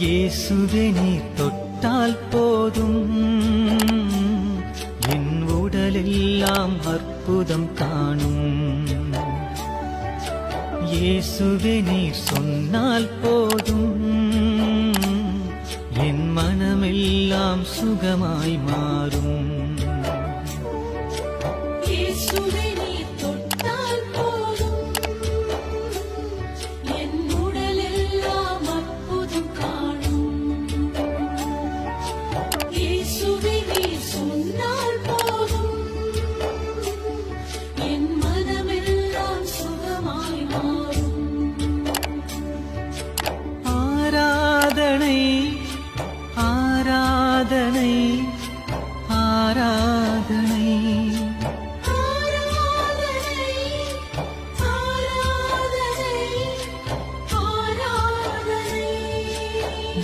இயேசுவே நீ தொட்டால் போதும். என் உடலெல்லாம் அற்புதம் காணும். இயேசுவே நீர் சொன்னால் போதும். என் மனமெல்லாம் சுகமாய் மாறும். இயேசுவே ஆராதனை ஆரா